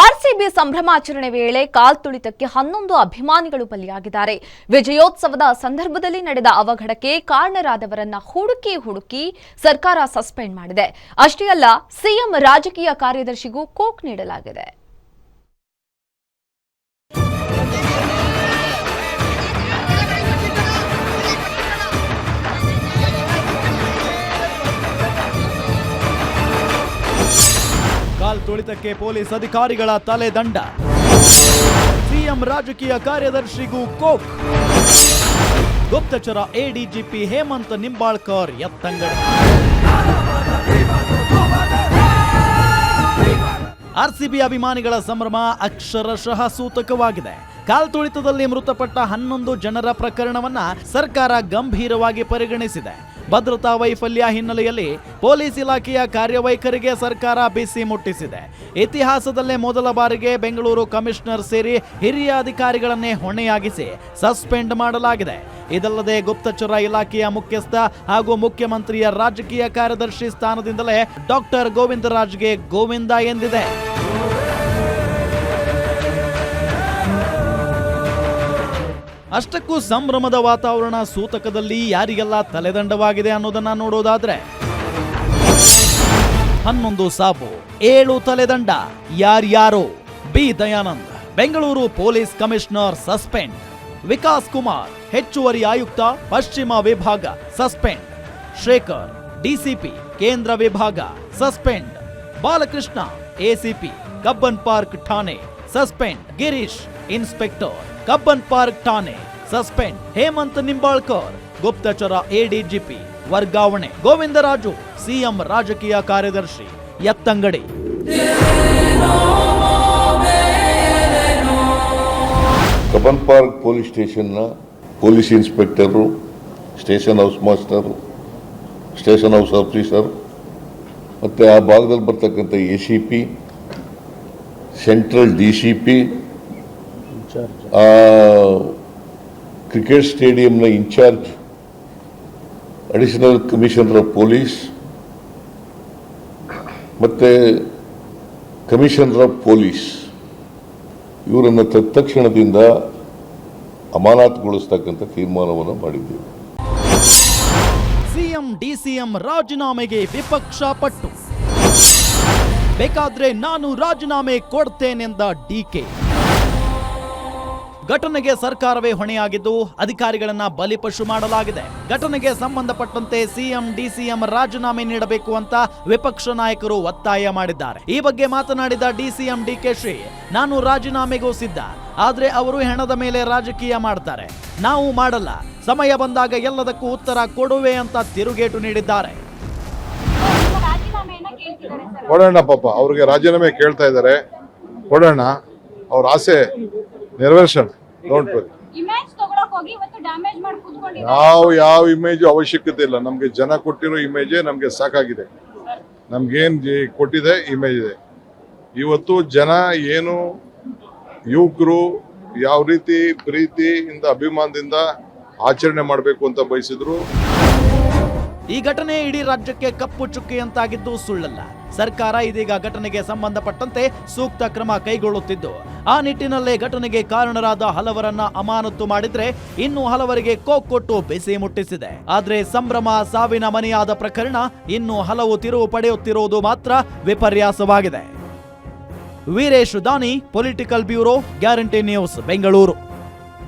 RCB ಸಂಭ್ರಮಾಚರಣೆ ವೇಳೆ ಕಾಲ್ತುಳಿತಕ್ಕೆ ಹನ್ನೊಂದು ಅಭಿಮಾನಿಗಳು ಬಲಿಯಾಗಿದ್ದಾರೆ. ವಿಜಯೋತ್ಸವದ ಸಂದರ್ಭದಲ್ಲಿ ನಡೆದ ಅವಘಡಕ್ಕೆ ಕಾರಣರಾದವರನ್ನ ಹುಡುಕಿ ಹುಡುಕಿ ಸರ್ಕಾರ ಸಸ್ಪೆಂಡ್ ಮಾಡಿದೆ. ಅಷ್ಟೇ ಅಲ್ಲ, ಸಿಎಂ ರಾಜಕೀಯ ಕಾರ್ಯದರ್ಶಿಗೂ ಕೋಕ್ ನೀಡಲಾಗಿದೆ. ಕಾಲ್ ತುಳಿತಕ್ಕೆ ಪೊಲೀಸ್ ಅಧಿಕಾರಿಗಳ ತಲೆದಂಡ ಸಿಎಂ ರಾಜಕೀಯ ಕಾರ್ಯದರ್ಶಿಗೂ ಕೋಕ್. ಗುಪ್ತಚರ ಎಡಿಜಿಪಿ ಹೇಮಂತ್ ನಿಂಬಾಳ್ಕರ್ ಎತ್ತಂಗಡ. ಆರ್ಸಿಬಿ ಅಭಿಮಾನಿಗಳ ಸಂಭ್ರಮ ಅಕ್ಷರಶಃ ಸೂತಕವಾಗಿದೆ. ಕಾಲ್ತುಳಿತದಲ್ಲಿ ಮೃತಪಟ್ಟ ಹನ್ನೊಂದು ಜನರ ಪ್ರಕರಣವನ್ನ ಸರ್ಕಾರ ಗಂಭೀರವಾಗಿ ಪರಿಗಣಿಸಿದೆ. ಭದ್ರತಾ ವೈಫಲ್ಯ ಹಿನ್ನೆಲೆಯಲ್ಲಿ ಪೊಲೀಸ್ ಇಲಾಖೆಯ ಕಾರ್ಯವೈಖರಿಗೆ ಸರ್ಕಾರ ಬಿಸಿ ಮುಟ್ಟಿಸಿದೆ. ಇತಿಹಾಸದಲ್ಲೇ ಮೊದಲ ಬಾರಿಗೆ ಬೆಂಗಳೂರು ಕಮಿಷನರ್ ಸೇರಿ ಹಿರಿಯ ಅಧಿಕಾರಿಗಳನ್ನೇ ಹೊಣೆಯಾಗಿಸಿ ಸಸ್ಪೆಂಡ್ ಮಾಡಲಾಗಿದೆ. ಇದಲ್ಲದೆ ಗುಪ್ತಚರ ಇಲಾಖೆಯ ಮುಖ್ಯಸ್ಥ ಹಾಗೂ ಮುಖ್ಯಮಂತ್ರಿಯ ರಾಜಕೀಯ ಕಾರ್ಯದರ್ಶಿ ಸ್ಥಾನದಿಂದಲೇ ಡಾಕ್ಟರ್ ಗೋವಿಂದರಾಜ್ಗೆ ಗೋವಿಂದ ಎಂದಿದೆ. ಅಷ್ಟಕ್ಕೂ ಸಂಭ್ರಮದ ವಾತಾವರಣ ಸೂತಕದಲ್ಲಿ ಯಾರಿಗೆಲ್ಲ ತಲೆದಂಡವಾಗಿದೆ ಅನ್ನೋದನ್ನ ನೋಡೋದಾದ್ರೆ ಹನ್ನೊಂದು ಸಾವು ಏಳು ತಲೆದಂಡ, ಯಾರ್ಯಾರೋ? B. Dayanand, Bengaluru police commissioner suspend. Vikas Kumar, ಹೆಚ್ಚುವರಿ ಆಯುಕ್ತ, ಪಶ್ಚಿಮ ವಿಭಾಗ ಸಸ್ಪೆಂಡ್. ಶೇಖರ್, ಡಿಸಿಪಿ, ಕೇಂದ್ರ ವಿಭಾಗ suspend. Balakrishna, ACP Cubbon park ಠಾಣೆ. Suspend Girish inspector Cubbon park ಠಾಣೆ ಸಸ್ಪೆಂಡ್ ಹೇಮಂತ್ ನಿಂಬಾಳ್ಕರ್ ಗುಪ್ತಚರ ಎಡಿಜಿಪಿ ವರ್ಗಾವಣೆ ಗೋವಿಂದರಾಜು ಸಿಎಂ ರಾಜಕೀಯ ಕಾರ್ಯದರ್ಶಿ ಎತ್ತಂಗಡಿ Cubbon park police ಸ್ಟೇಷನ್ನ police inspector station house master station house officer ಮತ್ತು ಆ ಭಾಗದಲ್ಲಿ ಬರ್ತಕ್ಕಂಥ A C P central D C P cricket ಸ್ಟೇಡಿಯಂನ in charge additional commissioner of police ಮತ್ತು ಕಮಿಷನರ್ ಆಫ್ ಪೊಲೀಸ್ ಇವರನ್ನು ತತ್ಕ್ಷಣದಿಂದ ಅಮಾನತುಗೊಳಿಸ್ತಕ್ಕಂಥ ತೀರ್ಮಾನವನ್ನು ಮಾಡಿದ್ದೇವೆ. ಸಿಎಂ, ಡಿಸಿಎಂ ರಾಜೀನಾಮೆಗೆ ವಿಪಕ್ಷ ಪಟ್ಟು. ಬೇಕಾದ್ರೆ ನಾನು ರಾಜೀನಾಮೆ ಕೊಡ್ತೇನೆಂದ ಡಿಕೆ ಘಟನೆಗೆ ಸರ್ಕಾರವೇ ಹೊಣೆಯಾಗಿದ್ದು ಅಧಿಕಾರಿಗಳನ್ನ ಬಲಿಪಶು ಮಾಡಲಾಗಿದೆ. ಘಟನೆಗೆ ಸಂಬಂಧಪಟ್ಟಂತೆ ಸಿಎಂ ಡಿಸಿಎಂ ರಾಜೀನಾಮೆ ನೀಡಬೇಕು ಅಂತ ವಿಪಕ್ಷ ನಾಯಕರು ಒತ್ತಾಯ ಮಾಡಿದ್ದಾರೆ. ಈ ಬಗ್ಗೆ ಮಾತನಾಡಿದ ಡಿಸಿಎಂ ಡಿಕೆಶಿ ನಾನು ರಾಜೀನಾಮೆಗೂ ಸಿದ್ಧ. ಆದ್ರೆ ಅವರು ಹೆಣದ ಮೇಲೆ ರಾಜಕೀಯ ಮಾಡ್ತಾರೆ. ನಾವು ಮಾಡಲ್ಲ. ಸಮಯ ಬಂದಾಗ ಎಲ್ಲದಕ್ಕೂ ಉತ್ತರ ಕೊಡುವೆ ಅಂತ ತಿರುಗೇಟು ನೀಡಿದ್ದಾರೆ. ಕೊಡೋಣ ಪಾಪ ಅವ್ರಿಗೆ ರಾಜೀನಾಮೆ ಕೇಳ್ತಾ ಇದ್ದಾರೆ. ಕೊಡೋಣ ಅವ್ರ ಆಸೆ ನೆರವೇರ್ಸೋಣ. ಡೋಂಟ್ ವರಿ ಕೂತ್ಕೊಂಡಿದ್ದಾರೆ ಯಾವ ಯಾವ ಇಮೇಜ್ ಅವಶ್ಯಕತೆ ಇಲ್ಲ. ನಮ್ಗೆ ಜನ ಕೊಟ್ಟಿರೋ ಇಮೇಜೇ ನಮ್ಗೆ ಸಾಕಾಗಿದೆ. ನಮ್ಗೇನ್ ಕೊಟ್ಟಿದೆ ಇಮೇಜ್ ಇದೆ. ಇವತ್ತು ಜನ ಏನು ಯುವಕರು ಯಾವ ರೀತಿ ಪ್ರೀತಿಯಿಂದ ಅಭಿಮಾನದಿಂದ ಆಚರಣೆ ಮಾಡಬೇಕು ಅಂತ ಬಯಸಿದ್ರು. ಈ ಘಟನೆ ಇಡೀ ರಾಜ್ಯಕ್ಕೆ ಕಪ್ಪು ಚುಕ್ಕಿಯಂತಾಗಿದ್ದು ಸುಳ್ಳಲ್ಲ. ಸರ್ಕಾರ ಇದೀಗ ಘಟನೆಗೆ ಸಂಬಂಧಪಟ್ಟಂತೆ ಸೂಕ್ತ ಕ್ರಮ ಕೈಗೊಳ್ಳುತ್ತಿದ್ದು. ಆ ನಿಟ್ಟಿನಲ್ಲೇ ಘಟನೆಗೆ ಕಾರಣರಾದ ಹಲವರನ್ನ ಅಮಾನತು ಮಾಡಿದ್ರೆ ಇನ್ನು ಹಲವರಿಗೆ ಕೊಟ್ಟು ಬಿಸಿ ಮುಟ್ಟಿಸಿದೆ. ಆದ್ರೆ ಸಂಭ್ರಮ ಸಾವಿನ ಮನೆಯಾದ ಪ್ರಕರಣ ಇನ್ನು ಹಲವು ತಿರುವು ಪಡೆಯುತ್ತಿರುವುದು ಮಾತ್ರ ವಿಪರ್ಯಾಸವಾಗಿದೆ. Veeresh Dani, political bureau, Guarantee News, Bengaluru.